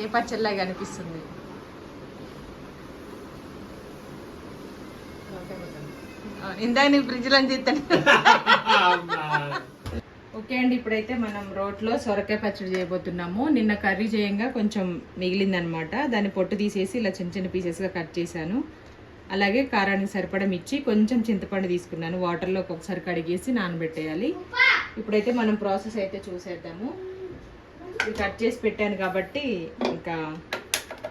ఏ పచ్చళ్ళగా అనిపిస్తుంది? ఇందాక నీ ఫ్రిడ్జ్లో తీస్తాను ఓకే అండి ఇప్పుడైతే మనం రోట్లో సొరకాయ పచ్చడి చేయబోతున్నాము. నిన్న కర్రీ చేయంగా కొంచెం మిగిలిందనమాట. దాన్ని పొట్టు తీసేసి ఇలా చిన్న చిన్న పీసెస్గా కట్ చేశాను. అలాగే కారానికి సరిపడం మిర్చి కొంచెం చింతపండు తీసుకున్నాను. వాటర్లో ఒకసారి కడిగేసి నానబెట్టేయాలి. ఇప్పుడైతే మనం ప్రాసెస్ అయితే చూసేద్దాము. ఇప్పుడు కట్ చేసి పెట్టాను కాబట్టి ఇంకా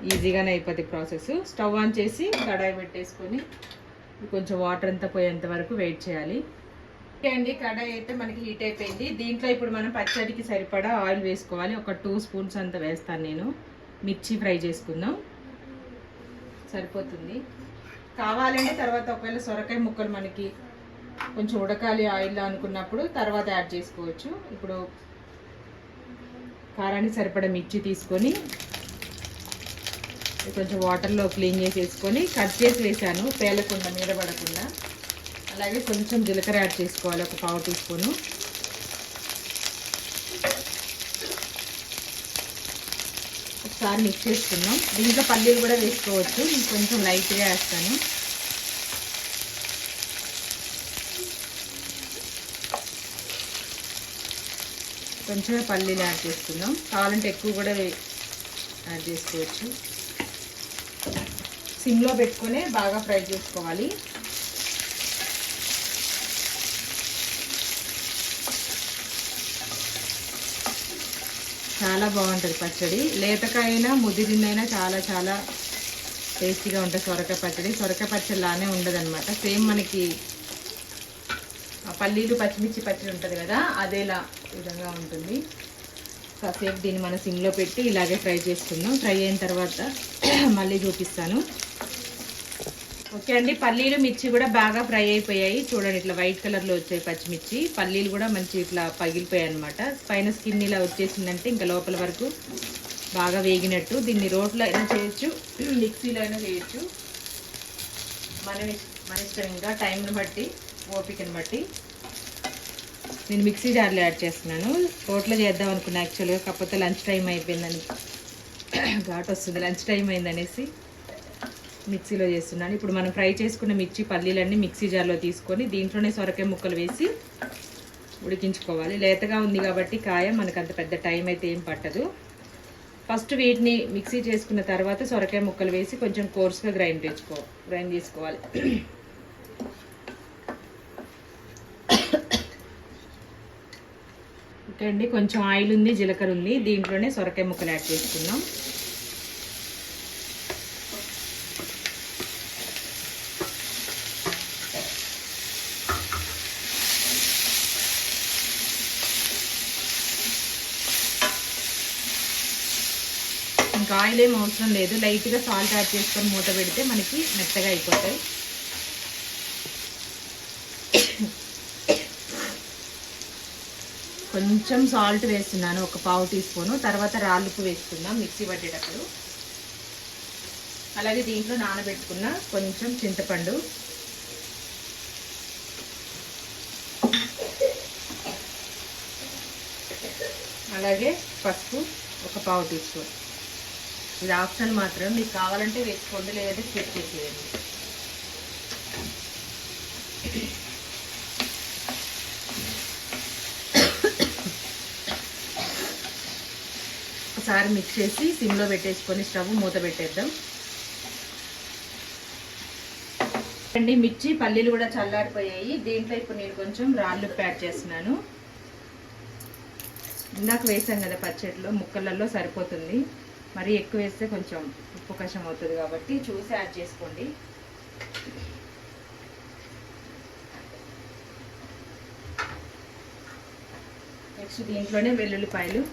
ఈజీగానే అయిపోతుంది ప్రాసెస్. స్టవ్ ఆన్ చేసి కడాయి పెట్టేసుకొని కొంచెం వాటర్ అంతా పోయేంత వరకు వెయిట్ చేయాలి. ఓకే అండి కడాయి అయితే మనకి హీట్ అయిపోయింది. దీంట్లో ఇప్పుడు మనం పచ్చడికి సరిపడా ఆయిల్ వేసుకోవాలి. ఒక టూ స్పూన్స్ అంత వేస్తాను నేను. మిర్చి ఫ్రై చేసుకుందాం. సరిపోతుంది. కావాలంటే తర్వాత ఒకవేళ సొరకాయ ముక్కలు మనకి కొంచెం ఉడకాలి ఆయిల్లో అనుకున్నప్పుడు తర్వాత యాడ్ చేసుకోవచ్చు. ఇప్పుడు కారానికి సరిపడా మిర్చి తీసుకొని కొంచెం వాటర్లో క్లీన్ చేసేసుకొని కట్ చేసి వేసాను పేలకుండా మీద పడకుండా. అలాగే కొంచెం జీలకర్ర యాడ్ చేసుకోవాలి ఒక పావు టీ స్పూను. ఒకసారి మిక్స్ చేసుకున్నాం దీంట్లో పల్లీలు కూడా వేసుకోవచ్చు నేను కొంచెం లైట్గా వేస్తాను. కొంచెమే పల్లీలు యాడ్ చేసుకుందాం. కావాలంటే ఎక్కువ కూడా యాడ్ చేసుకోవచ్చు. సిమ్లో పెట్టుకొని బాగా ఫ్రై చేసుకోవాలి. చాలా బాగుంటుంది పచ్చడి. లేతకాయైనా ముదిరిందైనా చాలా చాలా టేస్టీగా ఉంటుంది సొరకాయ పచ్చడి. సొరకాయ పచ్చడి లానే ఉండదు అనమాట సేమ్ మనకి పల్లీలు పచ్చిమిర్చి పచ్చడి ఉంటుంది కదా అదేలా విధంగా ఉంటుంది. కాసేపు దీన్ని మన సిమ్లో పెట్టి ఇలాగే ఫ్రై చేసుకుందాం. ఫ్రై అయిన తర్వాత మళ్ళీ చూపిస్తాను. ఓకే అండి పల్లీలు మిర్చి కూడా బాగా ఫ్రై అయిపోయాయి. చూడండి ఇట్లా వైట్ కలర్లో వచ్చాయి పచ్చిమిర్చి. పల్లీలు కూడా మంచి ఇట్లా పగిలిపోయాయి అనమాట పైన స్కిన్ ఇలా వచ్చేసిందంటే ఇంకా లోపల వరకు బాగా వేగినట్టు. దీన్ని రోట్లో అయినా చేయొచ్చు మిక్సీలో అయినా చేయొచ్చు. మన మన ఇష్టం ఇంకా టైంని బట్టి ఓపికని బట్టి. నేను మిక్సీ జార్లో యాడ్ చేస్తున్నాను. రోట్లో చేద్దాం అనుకున్నా యాక్చువల్గా కాకపోతే లంచ్ టైం అయిపోయిందని. ఘాట్ వస్తుంది లంచ్ టైం అయిందనేసి మిక్సీలో చేస్తున్నాను. ఇప్పుడు మనం ఫ్రై చేసుకున్న మిర్చి పల్లీలన్నీ మిక్సీ జార్లో తీసుకొని దీంట్లోనే సొరకాయ ముక్కలు వేసి ఉడికించుకోవాలి. లేతగా ఉంది కాబట్టి కాయ మనకు అంత పెద్ద టైం అయితే ఏం పట్టదు. ఫస్ట్ వీటిని మిక్సీ చేసుకున్న తర్వాత సొరకాయ ముక్కలు వేసి కొంచెం కోర్స్గా గ్రైండ్ చేసుకో గ్రైండ్ చేసుకోవాలి. చూడండి అండి కొంచెం ఆయిల్ ఉంది జీలకర్ర ఉంది. దీంట్లోనే సొరకాయ ముక్కలు యాడ్ చేసుకుందాం. ఇంకా ఆయిల్ ఏం అవసరం లేదు. లైట్గా సాల్ట్ యాడ్ చేసుకొని మూత పెడితే మనకి మెత్తగా అయిపోతాయి. కొంచెం సాల్ట్ వేస్తున్నాను ఒక పావు టీ స్పూను. తర్వాత రాళ్ళుపు వేసుకుందాం మిక్సీ పట్టేటప్పుడు. అలాగే దీంట్లో నానబెట్టుకున్న కొంచెం చింతపండు. అలాగే పసుపు ఒక పావు టీ స్పూన్. ఇది ఆప్షన్ మాత్రం. మీకు కావాలంటే వేసుకోండి లేదంటే స్కిప్ చేసేయండి. ఒకసారి మిక్స్ చేసి సిమ్లో పెట్టేసుకొని స్టవ్ మూత పెట్టేద్దాం. అండి మిర్చి పల్లీలు కూడా చల్లారిపోయాయి. దీంట్లో ఇప్పుడు నేను కొంచెం రాళ్ళు యాడ్ చేస్తున్నాను. ఇందాక వేసాం కదా పచ్చడిలో ముక్కలలో సరిపోతుంది. మరి ఎక్కువ వేస్తే కొంచెం ఉప్పు కషం అవుతుంది కాబట్టి చూసి యాడ్ చేసుకోండి. నెక్స్ట్ దీంట్లోనే వెల్లుల్లిపాయలు.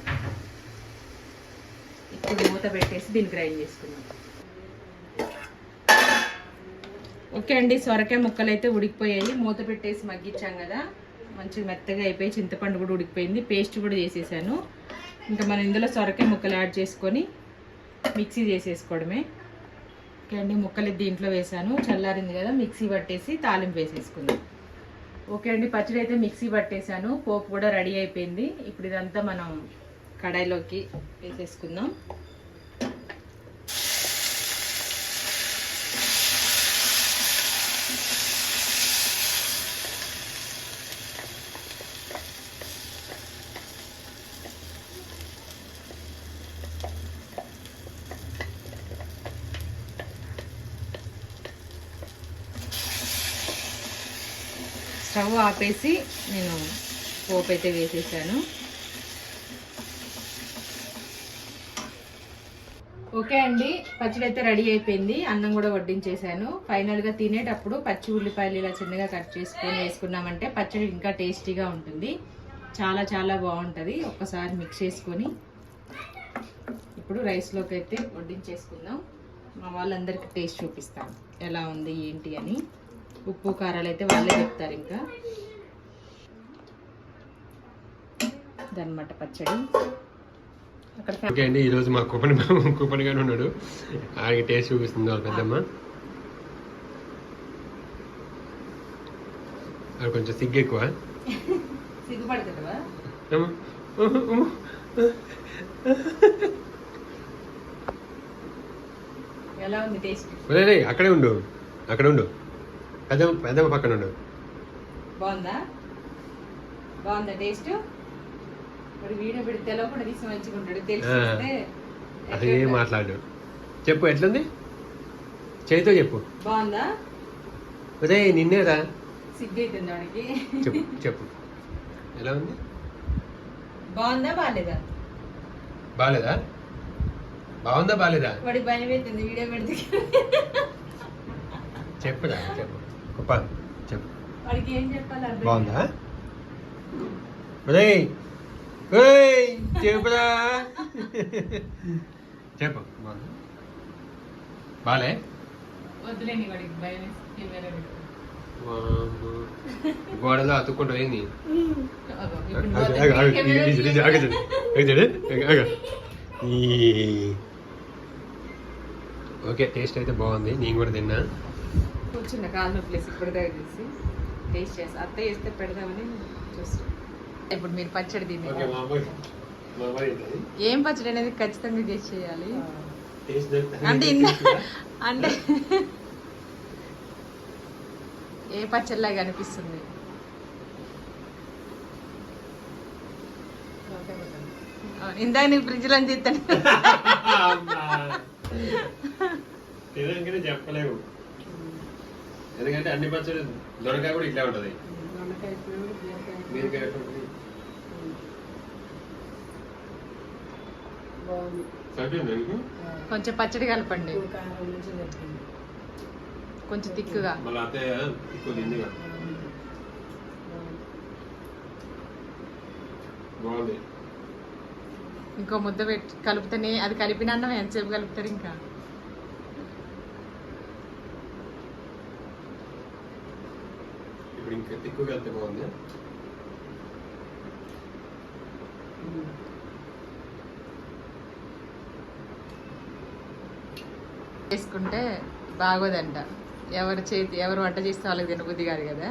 ఇప్పుడు మూత పెట్టేసి దీన్ని గ్రైండ్ చేసుకుందాం. ఓకే అండి సొరకాయ ముక్కలు అయితే ఉడికిపోయాయి. మూత పెట్టేసి మగ్గించాం కదా. మంచిగా మెత్తగా అయిపోయి చింతపండు కూడా ఉడికిపోయింది. పేస్ట్ కూడా చేసేసాను. ఇంకా మనం ఇందులో సొరకాయ ముక్కలు యాడ్ చేసుకొని మిక్సీ చేసేసుకోవడమే. ఓకే అండి ముక్కలు దీంట్లో వేసాను. చల్లారింది కదా మిక్సీ పట్టేసి తాలింపు వేసేసుకుందాం. ఓకే అండి పచ్చడి అయితే మిక్సీ పట్టేశాను పోపు కూడా రెడీ అయిపోయింది. ఇప్పుడు ఇదంతా మనం కడాయిలోకి వేసేసుకుందాం. స్టవ్ ఆపేసి నేను పోపు అయితే వేసేసాను. ఓకే అండి. పచ్చడి అయితే రెడీ అయిపోయింది. అన్నం కూడా వడ్డించేసాను ఫైనల్గా తినేటప్పుడు పచ్చి ఉల్లిపాయలు ఇలా చిన్నగా కట్ చేసుకొని వేసుకున్నామంటే పచ్చడి ఇంకా టేస్టీగా ఉంటుంది. చాలా చాలా బాగుంటుంది. ఒక్కసారి మిక్స్ చేసుకొని ఇప్పుడు రైస్లోకి అయితే వడ్డించేసుకుందాం. మా వాళ్ళందరికీ టేస్ట్ చూపిస్తాను. ఎలా ఉంది ఏంటి అని. ఉప్పు కారాలు అయితే వాళ్ళే చెప్తారు ఇంకా. దాన్నమాట పచ్చడి. ఓకే అండి ఈరోజు మా కూపన్ కూపన్ గానే ఉన్నాడు. ఆయనకి టేస్ట్ చూపిస్తుంది వాళ్ళ పెద్దమ్మ. అది కొంచెం సిగ్గు ఎక్కువ. అక్కడే ఉండు. అక్కడ ఉండు. పెద్దమ్మ పెద్దమ్మ పక్కన ఉండు. బాగుందా? బాగుందా టేస్ట్ మరి వీడియో పెడితే తెలవకుండా తీసి మంచుకుంటాడు తెలిసి అసలు ఏం మాట్లాడు చెప్పు ఎట్లుంది? చేతితో చెప్పు. బాగుందా? ఒరే నిన్నేరా? చెప్పు చెప్పు. ఎలా ఉంది? బాగుందా బాగాలేదా బాగాలేదా బాగుందా బాగాలేదా వాడికి భయం వీడియో పెడితే. చెప్పురా చెప్పు. గొప్ప. చెప్పు. వాడికి ఏం చెప్పాలి బాగుందా? ఒరేయ్ ఓయ్ చెప్పురా. చెప్పు. బాలే. గోడలో అతుక్కుంటూ. ఈ. ఓకే టేస్ట్ అయితే బాగుంది. నేను కూడా తిన్నా. కూర్చున్న కాలు నొప్పి లేసి ఇప్పుడు టేస్ట్ చేస్తా అత్త చేస్తే పెడదామని చూస్తాను ఇప్పుడు మీరు పచ్చడి తిని. ఏం పచ్చడి అనేది ఖచ్చితంగా చేయాలి. టేస్ట్ తెలుసు. అంటే అంటే ఏ పచ్చడిలాగా అనిపిస్తుంది? ఇందాక నీ ఫ్రిడ్జ్లో చెప్పలేవు. ఎందుకంటే అన్ని పచ్చడి దొరకాయ కూడా ఇట్లా ఉంటది. కొంచెం పచ్చడి కలపండి. కొంచెం తిక్కుగా ఇంకో ముద్ద పెట్టి కలుపుతూనే అది కలిపిన అన్నం ఎంతసేపు కలుపుతారు ఇంకా? ఇప్పుడు ఇంకా తిక్కుగా వెళ్తే బాగుంది చేసుకుంటే బాగోదంట. ఎవరు చేతి ఎవరు వంట చేస్తే వాళ్ళకి తినబుద్ధి కాదు కదా.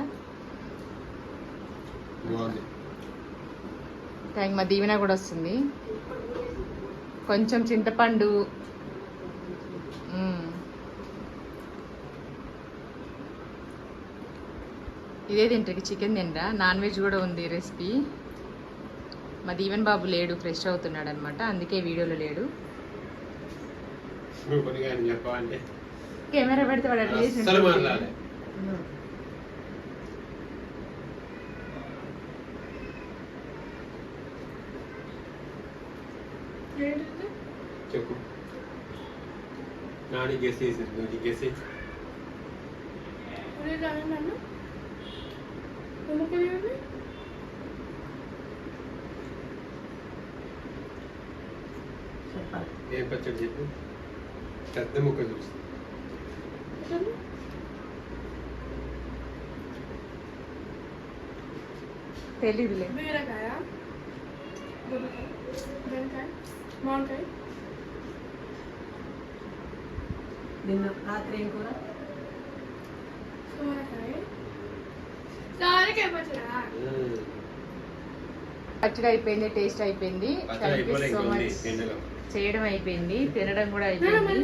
థ్యాంక్ మా దీవెన కూడా వస్తుంది. కొంచెం చింతపండు. ఇదే తింటారు చికెన్ తినరా నాన్ వెజ్ కూడా ఉంది రెసిపీ మా దీవెన్ బాబు లేడు ఫ్రెష్ అవుతున్నాడు అనమాట అందుకే వీడియోలో లేడు. కెమెరా పెడితే వాడు అట్లా చేసి చెప్పు. నాని గెస్ నువ్వు గెస్ చేసి ఏం పచ్చడి చెప్పు పెద్ద ముక్క చూసి తెలీదులే బీరకాయ దొండకాయ బెండకాయ మామిడికాయ నిన్న రాత్రి ఏం కూర సోరకాయ సోరకాయ పచ్చడా? అయిపోయింది టేస్ట్ అయిపోయింది. థ్యాంక్ యూ సో మచ్ చేయడం అయిపోయింది తినడం కూడా అయిపోయింది.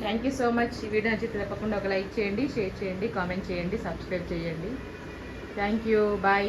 థ్యాంక్ యూ సో మచ్ ఈ వీడియో నచ్చితే తప్పకుండా ఒక లైక్ చేయండి షేర్ చేయండి కామెంట్ చేయండి సబ్స్క్రైబ్ చేయండి. Thank you bye